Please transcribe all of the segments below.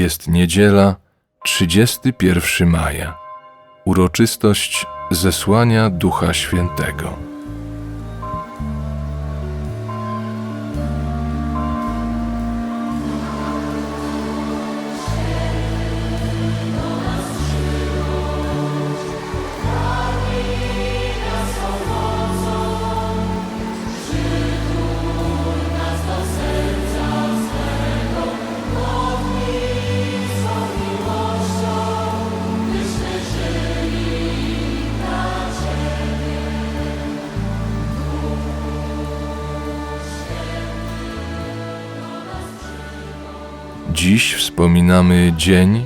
Jest niedziela, 31 maja. Uroczystość zesłania Ducha Świętego. Dziś wspominamy dzień,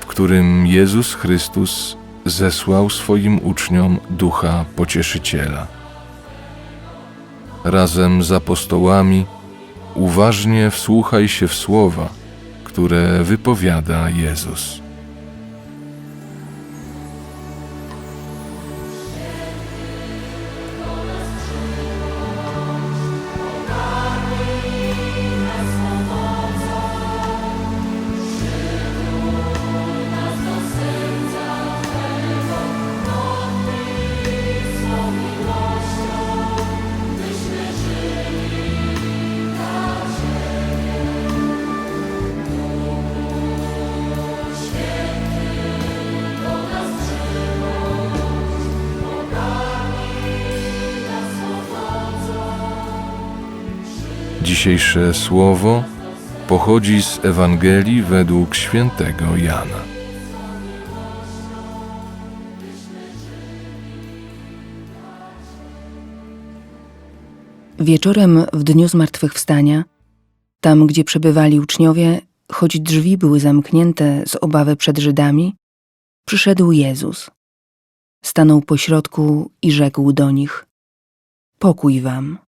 w którym Jezus Chrystus zesłał swoim uczniom Ducha Pocieszyciela. Razem z apostołami uważnie wsłuchaj się w słowa, które wypowiada Jezus. Dzisiejsze słowo pochodzi z Ewangelii według świętego Jana. Wieczorem w dniu zmartwychwstania, tam gdzie przebywali uczniowie, choć drzwi były zamknięte z obawy przed Żydami, przyszedł Jezus. Stanął pośrodku i rzekł do nich: Pokój wam.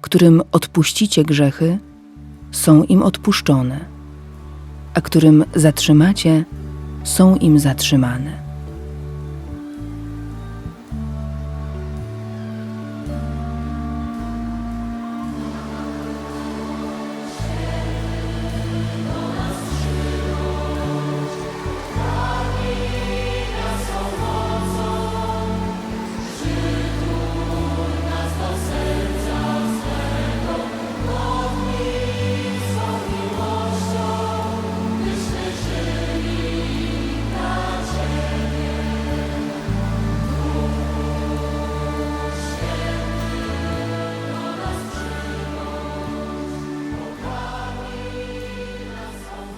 którym odpuścicie grzechy, są im odpuszczone, a którym zatrzymacie, są im zatrzymane.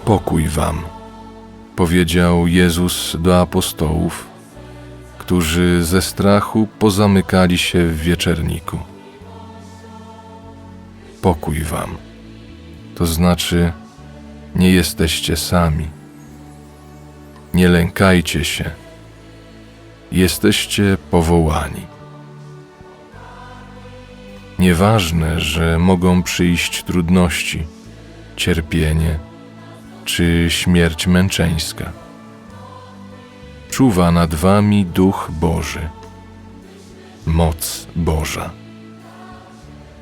Pokój wam, powiedział Jezus do apostołów, którzy ze strachu pozamykali się w wieczerniku. Pokój wam, to znaczy nie jesteście sami. Nie lękajcie się, jesteście powołani. Nieważne, że mogą przyjść trudności, cierpienie, czy śmierć męczeńska. Czuwa nad wami Duch Boży, moc Boża.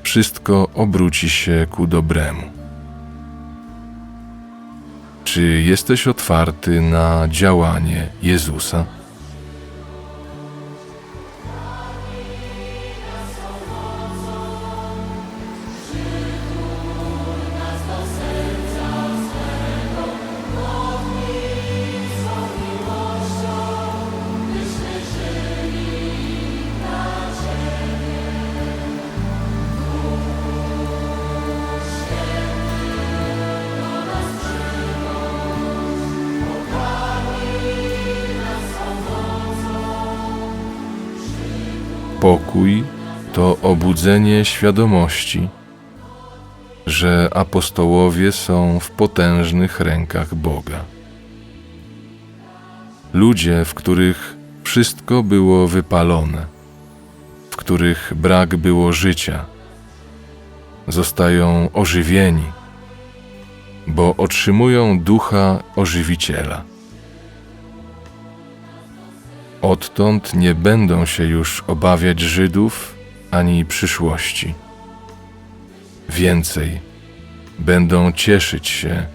Wszystko obróci się ku dobremu. Czy jesteś otwarty na działanie Jezusa? Pokój to obudzenie świadomości, że apostołowie są w potężnych rękach Boga. Ludzie, w których wszystko było wypalone, w których brak było życia, zostają ożywieni, bo otrzymują ducha ożywiciela. Odtąd nie będą się już obawiać Żydów ani przyszłości. Więcej, będą cieszyć się,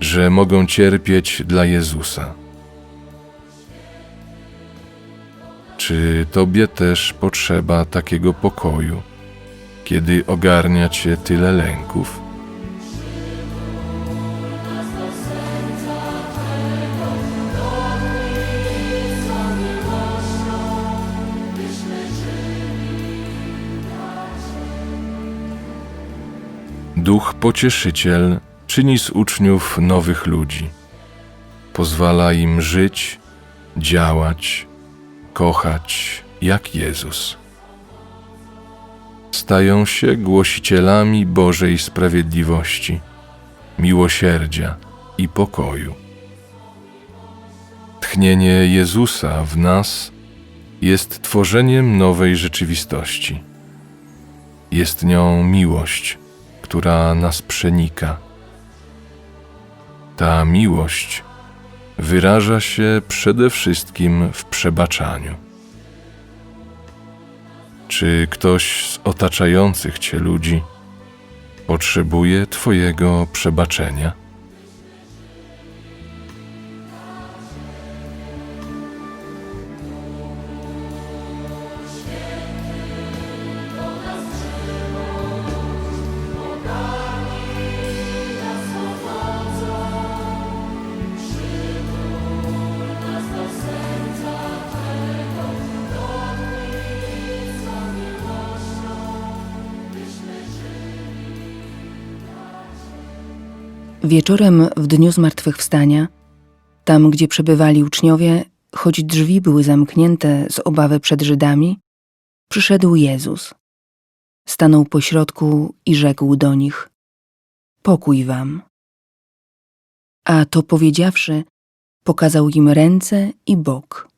że mogą cierpieć dla Jezusa. Czy Tobie też potrzeba takiego pokoju, kiedy ogarnia Cię tyle lęków? Duch Pocieszyciel czyni z uczniów nowych ludzi. Pozwala im żyć, działać, kochać jak Jezus. Stają się głosicielami Bożej sprawiedliwości, miłosierdzia i pokoju. Tchnienie Jezusa w nas jest tworzeniem nowej rzeczywistości. Jest nią miłość która nas przenika. Ta miłość wyraża się przede wszystkim w przebaczaniu. Czy ktoś z otaczających Cię ludzi potrzebuje Twojego przebaczenia? Wieczorem w dniu zmartwychwstania, tam gdzie przebywali uczniowie, choć drzwi były zamknięte z obawy przed Żydami, przyszedł Jezus. Stanął pośrodku i rzekł do nich: Pokój wam. A to powiedziawszy, pokazał im ręce i bok.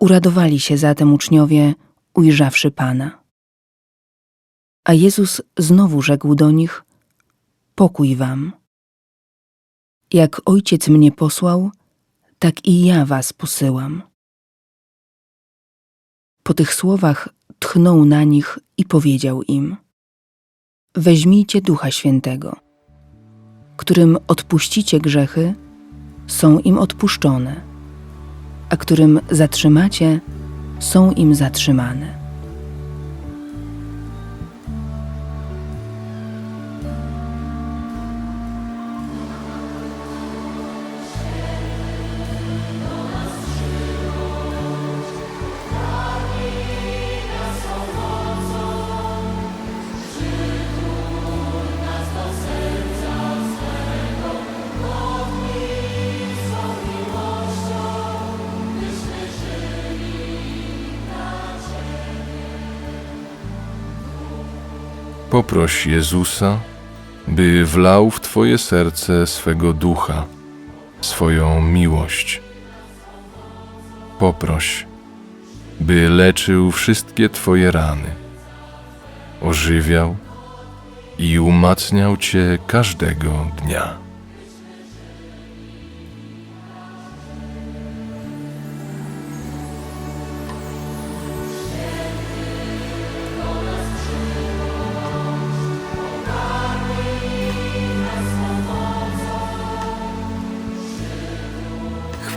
Uradowali się zatem uczniowie, ujrzawszy Pana. A Jezus znowu rzekł do nich: Pokój wam. Jak ojciec mnie posłał, tak i ja was posyłam. Po tych słowach tchnął na nich i powiedział im: Weźmijcie Ducha Świętego, którym odpuścicie grzechy, są im odpuszczone, a którym zatrzymacie, są im zatrzymane. Poproś Jezusa, by wlał w Twoje serce swego ducha, swoją miłość. Poproś, by leczył wszystkie Twoje rany, ożywiał i umacniał Cię każdego dnia.